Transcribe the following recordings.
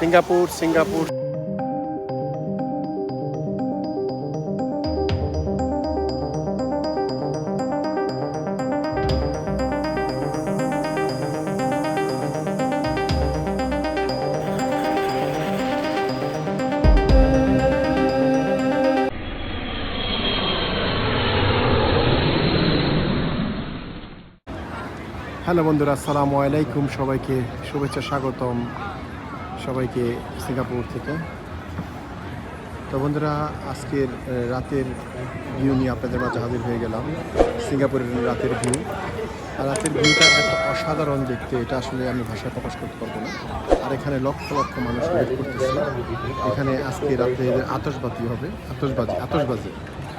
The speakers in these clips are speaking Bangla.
সিঙ্গাপুর সিঙ্গাপুর হ্যালো বন্ধুরা আসসালামু আলাইকুম সবাইকে। শুভেচ্ছা স্বাগতম। সবাইকে সিঙ্গাপুর থেকে। তো বন্ধুরা, আজকের রাতের ভিউ নিয়ে আপনাদের মাঝে হাজির হয়ে গেলাম। সিঙ্গাপুরের রাতের ভিউ আর রাতের ভিউটা এত অসাধারণ দেখতে, এটা আসলে আমি ভাষায় প্রকাশ করতে পারব না। আর এখানে লক্ষ লক্ষ মানুষ ওয়েট করতেছে। এখানে আজকে রাতে আতসবাজি হবে। আতসবাজি আতসবাজি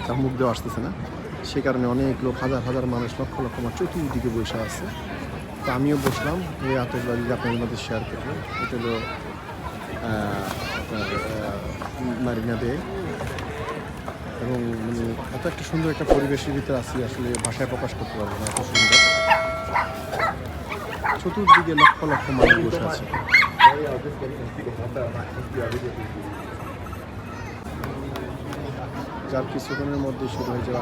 তার মুখ দেওয়া আসতেছে না। সে কারণে অনেক লোক, হাজার হাজার মানুষ, লক্ষ লক্ষ মানুষ চতুর্দিকে বসে আছে। তো আমিও বসলাম, এই আতসবাজি আপনাদের মধ্যে শেয়ার করব। এটা হলো আহ, আপনার মারিনা ডে এবং মানে এত একটা সুন্দর একটা পরিবেশের ভিতরে আছি আসলে ভাষায় প্রকাশ করতে পারব না এত সুন্দর। চতুর্দিকে লক্ষ লক্ষ মানুষ বসে আছে। যার কিছুক্ষণের মধ্যে শুরু হয়ে যাবে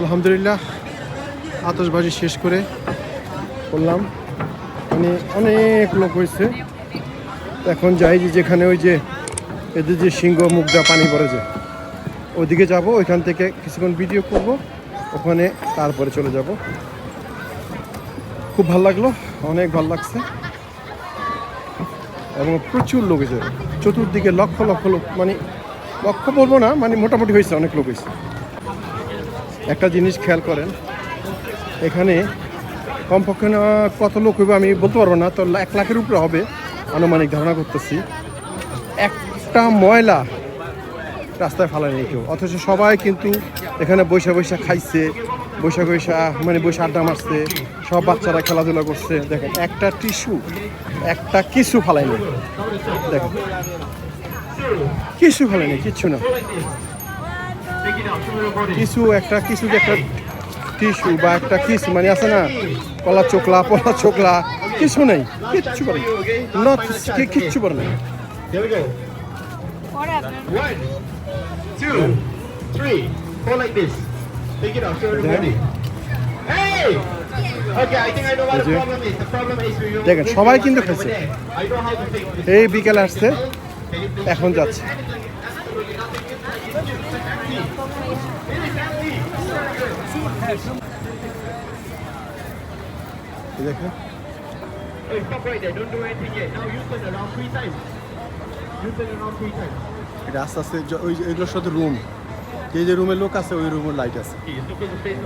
আলহামদুলিল্লাহ আতসবাজি শেষ করে করলাম। মানে অনেক লোক হয়েছে। এখন যাই যে যেখানে ওই যে এদের যে সিংহ মুগদা পানি পড়ে যে, ওইদিকে যাব, ওইখান থেকে কিছুক্ষণ ভিডিও করব, ওখানে তারপরে চলে যাব। খুব ভালো লাগল, অনেক ভালো লাগছে। এবং প্রচুর লোক হয়েছে। চতুর্দিকে লক্ষ লক্ষ লোক মানে লক্ষ বলব না মানে মোটামুটি হয়েছে, অনেক লোক হয়েছে। একটা জিনিস খেয়াল করেন, এখানে কমপক্ষে কত লোক হইবে আমি বলতে পারব না, তো এক লাখের উপরে হবে আনুমানিক ধারণা করতেছি। একটা ময়লা রাস্তায় ফালায়নি কেউ, অথচ সবাই কিন্তু এখানে বৈশা বৈশা খাইছে, বৈশা বৈশা মানে বৈশা আড্ডা মারছে, সব বাচ্চারা খেলাধুলা করছে। দেখেন, একটা টিস্যু, একটা কিছু ফালায়নি। দেখেন, কিছু ফালায়নি, কিচ্ছু না। কিছু একটা কিছু একটা টিস্যু বা একটা কিছু মানে আছে না কলা চোকলা পলা চোকলা কিছু নেই কিচ্ছু করে নট কিচ্ছু করে নেই Here we go. One, two, three. Hold like this. এই Hey, stop right there. Don't do anything yet. Now you turn around three times. You turn around three times. এটা আস্তে আস্তে ওই যে- এগুলোর সাথে রুম যে যে রুমে লোক আছে ওই রুমের লাইট আছে Okay, you're supposed to face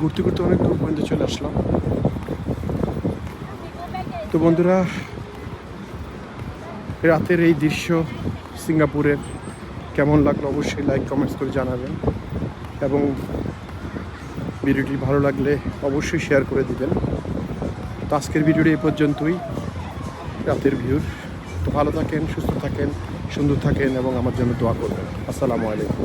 ঘুরতে ঘুরতে অনেক দূর পর্যন্ত চলে আসলাম। তো বন্ধুরা, রাতের এই দৃশ্য সিঙ্গাপুরের, কেমন লাগল অবশ্যই লাইক কমেন্টস করে জানাবেন এবং ভিডিওটি ভালো লাগলে অবশ্যই শেয়ার করে দিবেন। তো আজকের ভিডিওটি এই পর্যন্তই, রাতের ভিউর। তো ভালো থাকেন, সুস্থ থাকেন, সুন্দর থাকেন এবং আমার জন্য দোয়া করবেন। আসসালামু আলাইকুম।